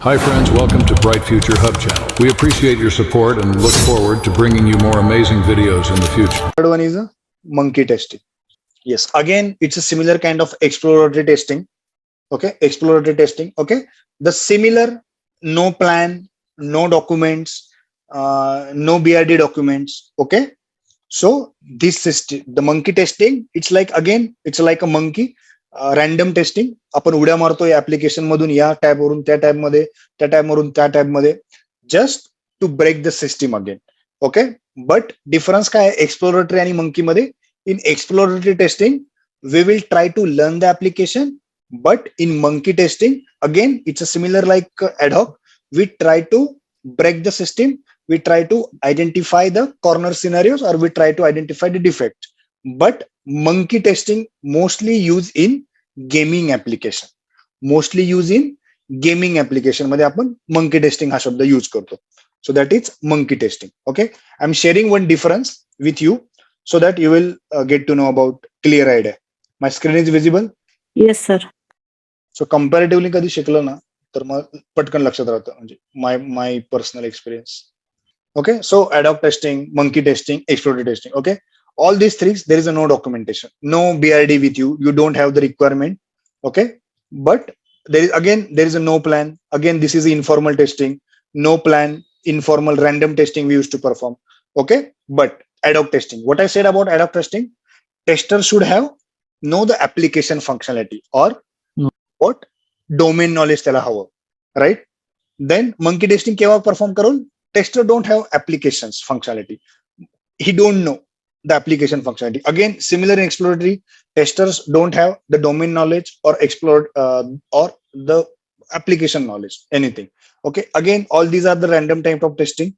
Hi, friends. Welcome to Bright Future Hub channel. We appreciate your support and look forward to bringing you more amazing videos in the future. third one is a monkey testing yes again it's a similar kind of exploratory testing okay exploratory testing okay the similar no plan no documents uh, no brd documents okay so this system the monkey testing it's like again it's like a monkey random testing आपण उड्या मारतो या application मधून या टॅबवरून त्या टॅबमध्ये त्या tab वरून त्या टॅबमध्ये. Just to break the system again okay but difference काय? आहे एक्सप्लोरेटरी आणि मंकी मध्ये in exploratory testing we will try to learn the application but in monkey testing again it's a similar like ad hoc we try to break the system we try to identify the corner scenarios or we try to identify the defect. But monkey testing mostly used in gaming application mostly used in gaming application मध्ये आपण monkey testing हा शब्द use करतो so that is monkey testing okay i'm sharing one difference with you so that you will uh, get to know about clear idea my screen is visible yes sir so comparatively कधी शिकलं ना तर मग पटकन लक्षात राहतं म्हणजे my my personal experience okay so ad hoc testing monkey testing explorative testing okay All these things there is a no documentation no brd with you you don't have the requirement okay but there is again there is a no plan again this is informal testing no plan informal random testing we used to perform okay but ad hoc testing what i said about ad hoc testing tester should have know the application functionality or No. what domain knowledge त्याला हवं right then monkey testing केव्हा perform करून tester don't have applications functionality he don't know the application functionality. Again similar in exploratory testers don't have the domain knowledge or explore uh, or the application knowledge anything. Okay again all these are the random type of testing.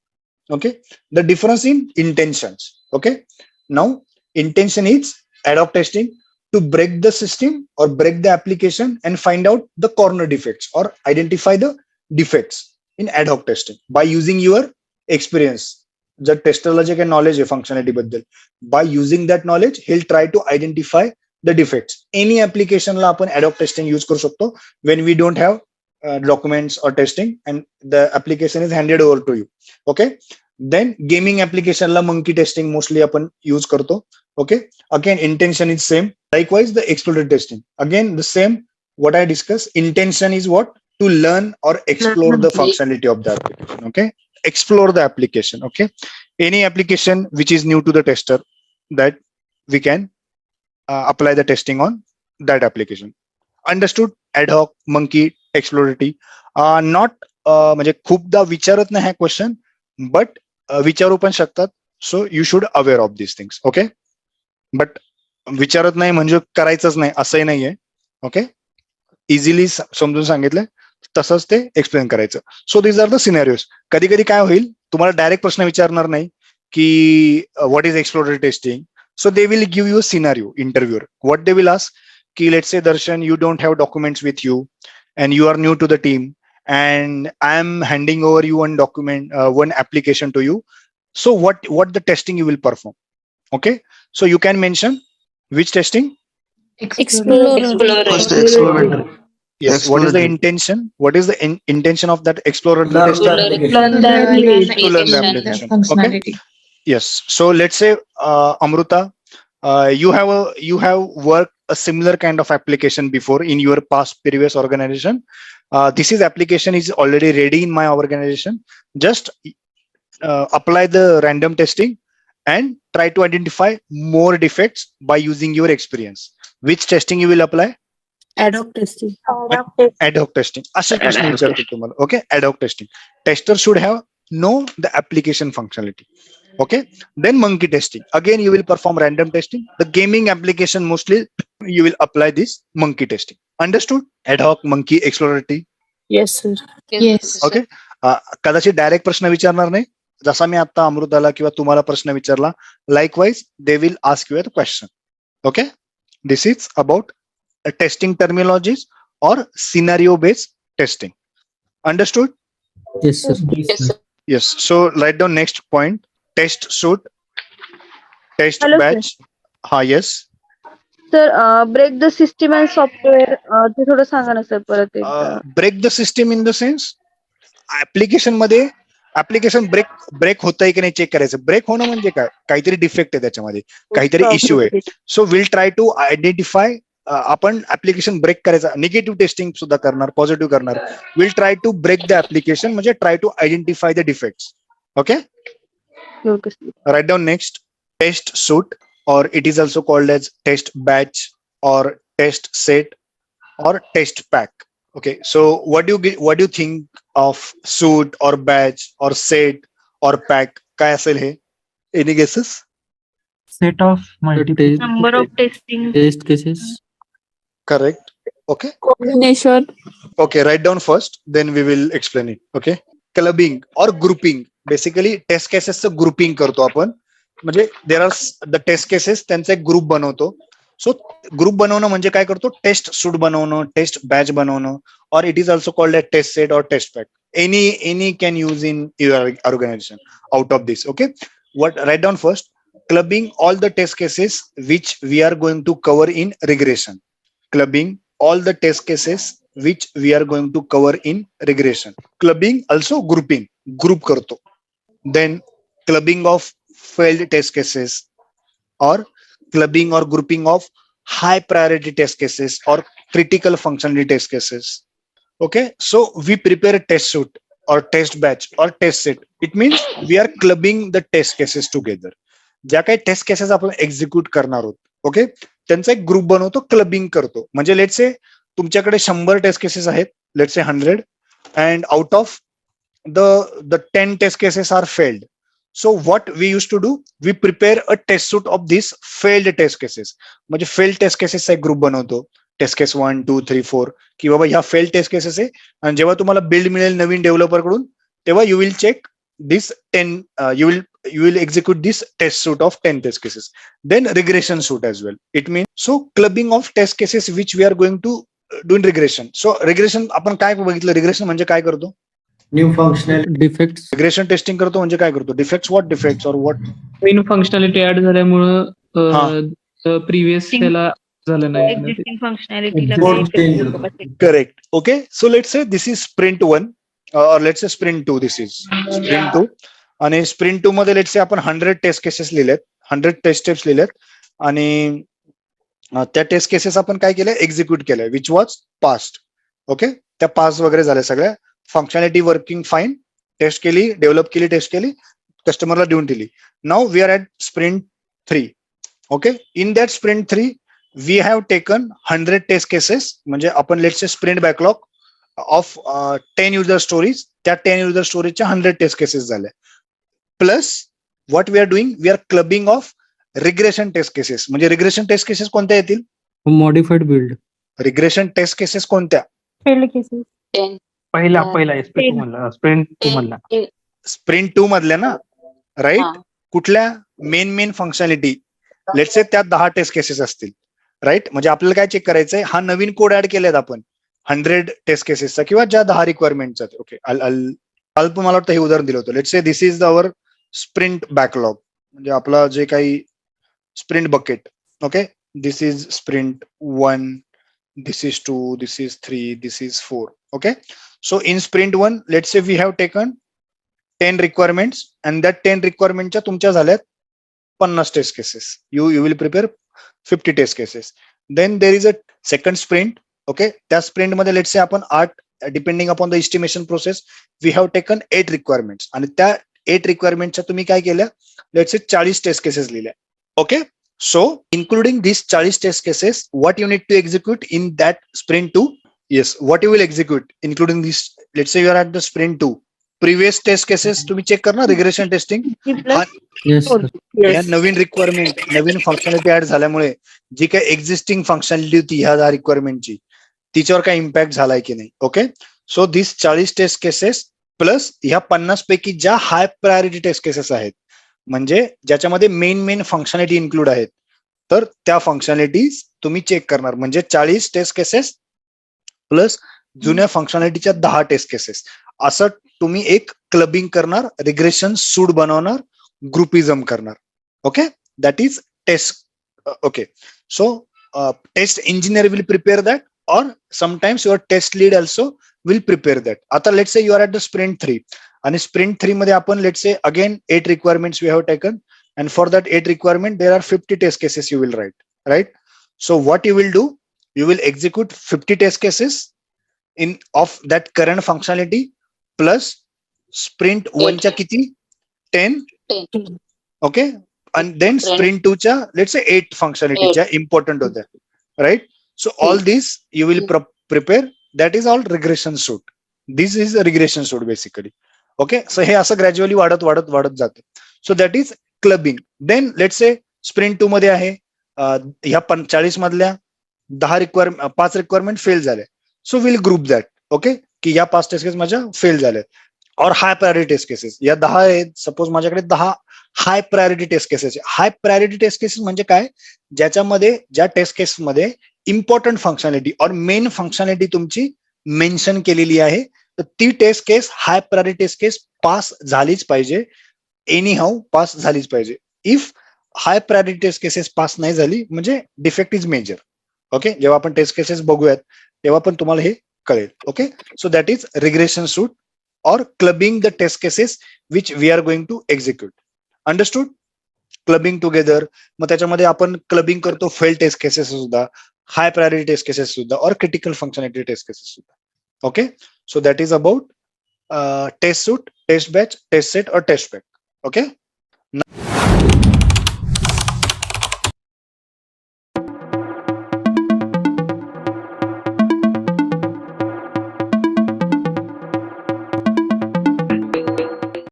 Okay the difference in intentions. Okay now intention is ad hoc testing to break the system or break the application and find out the corner defects or identify the defects in ad hoc testing by using your experience जर टेस्टरला जे काही knowledge आहे functionality बद्दल by using that knowledge we'll try to identify the defects any ऍप्लिकेशनला आपण ad hoc testing use करू शकतो when we don't have documents or testing and the application is handed over to you okay then gaming ऍप्लिकेशनला monkey testing mostly आपण use करतो. Okay again intention is same likewise the explorative testing. Again the same what i discussed. Intention is what? To learn or explore the functionality of the application. Okay? explore the application okay any application which is new to the tester that we can uh, apply the testing on that application understood ad hoc monkey exploratory uh, not uh, म्हणजे खूपदा विचारत नाही हा question but विचारू पण शकतात so you should aware of this things okay but विचारत नाही म्हणजे करायचंच नाही असंही नाहीये ओके इझिली समजून सांगितलं तसंच ते एक्सप्लेन करायचं. So this are the scenarios कधी कधी काय होईल तुम्हाला डायरेक्ट प्रश्न विचारणार नाही की what is exploratory testing so they will give you scenario interviewer what they will ask की let's say Darshan you don't have documents with you and you are new to the team and I am handing over you one document one application to you so what what the testing you will perform okay so you can mention which testing? First exploratory. Yes. What is the intention? What is the in- intention of that exploratory Learn testing the Learn the to learn the application okay. Functionality. yes. So let's say uh, amruta uh, you have a you have worked a similar kind of application before in your past previous organization. Uh, this is application is already ready in my organization. Just uh, apply the random testing and try to identify more defects by using your experience. Which testing you will apply ad hoc testing असं प्रश्न विचारतो तुम्हाला. Okay ad hoc testing tester should have know the application functionality okay then monkey testing again you will perform random testing the gaming application mostly you will apply this monkey testing understood ad hoc monkey exploratory okay कदाचित direct प्रश्न विचारणार नाही. जसा मी आता अमृताला किंवा तुम्हाला प्रश्न विचारला likewise they will ask your question okay this is about testing terminologies or scenario based testing understood yes sir yes so write down next point. Test suit test Hello, sir. batch. Ha yes. Sir break the system and software ते थोडं सांगा ना sir परत एकदा. Break the system in the sense ऍप्लिकेशनमध्ये application break break होतंय की नाही चेक करायचं? ब्रेक होणं म्हणजे काय? काहीतरी डिफेक्ट आहे त्याच्यामध्ये. काहीतरी इश्यू आहे. So will try to identify आपण ऍप्लिकेशन ब्रेक करायचा निगेटिव्ह टेस्टिंग सुद्धा करणार पॉझिटिव्ह करणार will try to break the application म्हणजे try to identify the defects okay okay sir write down next test suite or it is also called as test batch or test set or test pack okay so what do you get what do you think of suite or batch or set or pack काय असेल हे any guesses set of multiple number of testing test cases Correct okay combination okay write down first then we will explain it. Okay? Clubbing or grouping. Basically test केसेसचं grouping करतो आपण. म्हणजे there are the test cases त्यांचा एक group बनवतो. So group बनवणं म्हणजे काय करतो? टेस्ट सूट बनवणं टेस्ट बॅच बनवणं or it is also called a test set or test pack any any can use in your organisation out of this okay what write down first. Clubbing all the test cases which we are going to cover in regression. Clubbing all the test cases which we are going to cover in regression clubbing also grouping group karto then clubbing of failed test cases or clubbing or grouping of high priority test cases or critical functionality test cases okay so we prepare a test suite or test batch or test set it means we are clubbing the test cases together ज्या काही test cases आपण execute करणार आहोत okay त्यांचा एक group बनवतो clubbing करतो. म्हणजे लेट से तुमच्याकडे शंभर टेस्ट केसेस आहेत let say hundred and out of the the ten test cases are failed so what we use to do we prepare a test suite of this failed test cases म्हणजे failed test केसेसचा एक group बनवतो. Test case one two three four की बाबा ह्या failed test cases आहे आणि जेव्हा तुम्हाला बिल्ड मिळेल नवीन डेव्हलपरकडून तेव्हा you will check this ten you will you will execute this test suite of 10 test cases then regression suite as well it means so clubbing of test cases which we are going to uh, do in regression so regression आपण काय बघितलं regression म्हणजे काय करतो new functional defect regression testing करतो म्हणजे काय करतो डिफेक्ट्स व्हॉट डिफेक्ट्स और व्हॉट नवीन फंक्शनॅलिटी ऍड झाल्यामुळं प्रिव्हियस त्याला झालं नाही एक्झिस्टिंग फंक्शनॅलिटीला Board change होतो. correct okay so let's say this is sprint 1 uh, or let's say आणि स्प्रिंट टू मध्ये लेट से आपण हंड्रेड टेस्ट केसेस लिहिलेत हंड्रेड टेस्ट स्टेप्स लिहिलेत आणि त्या टेस्ट केसेस आपण काय केलं एक्झिक्यूट केलंय विच वॉज पास्ट ओके त्या पास वगैरे झाल्या सगळ्या. फंक्शनॅलिटी वर्किंग फाईन टेस्ट केली डेव्हलप केली टेस्ट केली कस्टमरला देऊन दिली. Now we are at sprint three okay in that sprint three we have taken hundred test cases म्हणजे आपण let's sprint backlog of ten user stories त्या टेन युजर स्टोरीजच्या हंड्रेड टेस्ट केसेस झाल्या. Plus what we are doing we are clubbing of regression test cases म्हणजे regression test cases कोणत्या येतील? Modified build regression test cases कोणत्या? पहिला. पहिला sprint two मधला स्प्रिंट टू स्प्रिंट टू मधल्या ना? राईट. कुठल्या main main functionality let's say त्यात दहा टेस्ट केसेस असतील. राईट म्हणजे आपल्याला काय चेक करायचंय? हा नवीन कोड ऍड केलेत आपण. हंड्रेड टेस्ट केसेसचा किंवा ज्या दहा रिक्वायरमेंटचा ओके अल्प मला वाटतं हे उदाहरण दिलं होतं. Let's say this is our sprint backlog म्हणजे आपला जे काही sprint bucket okay this is sprint one this is two this is three this is four okay so in sprint one let's say we have taken ten requirements and that ten रिक्वायरमेंटच्या तुमच्या झाल्यात पन्नास test cases you you will prepare fifty test cases then there is a second sprint okay त्या स्प्रिंटमध्ये let let's say आपण आठ depending upon the estimation process we have taken eight requirements आणि त्या eight रिक्वायरमेंटच्या तुम्ही काय केल्या? लेट्स से चाळीस टेस्ट केसेस लिहिल्या. ओके सो इन्क्लुडिंग दिस चाळीस test cases what you need to execute in that sprint two yes what you will execute including this let's say you are at the sprint two previous test cases तुम्ही check करणार regression testing yes sir या नवीन requirement नवीन functionality add झाल्यामुळे जी काही existing functionality होती ह्या रिक्वायरमेंटची तिच्यावर काय इम्पॅक्ट झालाय की नाही? ओके सो दिस चाळीस टेस्ट केसेस प्लस ह्या पन्नास पैकी ज्या हाय प्रायोरिटी टेस्ट केसेस आहेत म्हणजे ज्याच्यामध्ये मेन मेन फंक्शनॅलिटी इन्क्लूड आहेत तर त्या फंक्शनॅलिटीज तुम्ही चेक करणार. म्हणजे चाळीस टेस्ट केसेस प्लस जुन्या फंक्शनॅलिटीच्या दहा टेस्ट केसेस असं तुम्ही एक क्लबिंग करणार रिग्रेशन सूट बनवणार ग्रुपिझम करणार. Is test uh, okay. So uh, test engineer will prepare that or sometimes your test lead also will prepare that आता let say you are at the sprint three आणि sprint three मध्ये आपण let say again eight requirements we have taken and for that eight requirement there are fifty test cases you will write write so what you will do you will execute 50 test cases in of that current functionality plus sprint 1 च्या किती 10 okay and then sprint 2 च्या let's say 8 functionality च्या important होत्या right so all these you will pro- prepare That is all regression suite this is regression suite basically okay so हे असं gradually वाढत वाढत वाढत जातं. So that is clubbing then let say sprint two मध्ये आहे. ह्या पंचाळीस मधल्या दहा रिक्वायरमेंट पाच रिक्वायरमेंट फेल झाले. So will group that okay की या पाच टेस्ट केस माझ्या फेल झाल्या और हाय प्रायोरिटी टेस्ट केसेस या दहा आहेत. सपोज माझ्याकडे दहा high priority test cases high priority test cases म्हणजे काय? ज्याच्यामध्ये ज्या टेस्ट केस मध्ये इम्पॉर्टंट फंक्शनॅलिटी और मेन फंक्शनॅलिटी तुमची मेन्शन केलेली आहे तर ती test case high priority test case pass झालीच पाहिजे. एनी हाऊ पास झालीच पाहिजे. If high priority test cases pass नाही झाली म्हणजे डिफेक्ट इज मेजर ओके जेव्हा आपण टेस्ट केसेस बघूयात तेव्हा पण तुम्हाला हे कळेल. Okay so that is regression suite or clubbing the test cases which we are going to execute understood clubbing together मग त्याच्यामध्ये आपण क्लबिंग करतो फेल टेस्ट केसेस सुद्धा. हाय प्रायोरिटी टेस्ट केसेस सुद्धा और क्रिटिकल फंक्शनॅलिटी टेस्ट केसेस सुद्धा okay so that is about test suite test batch test set और taste back okay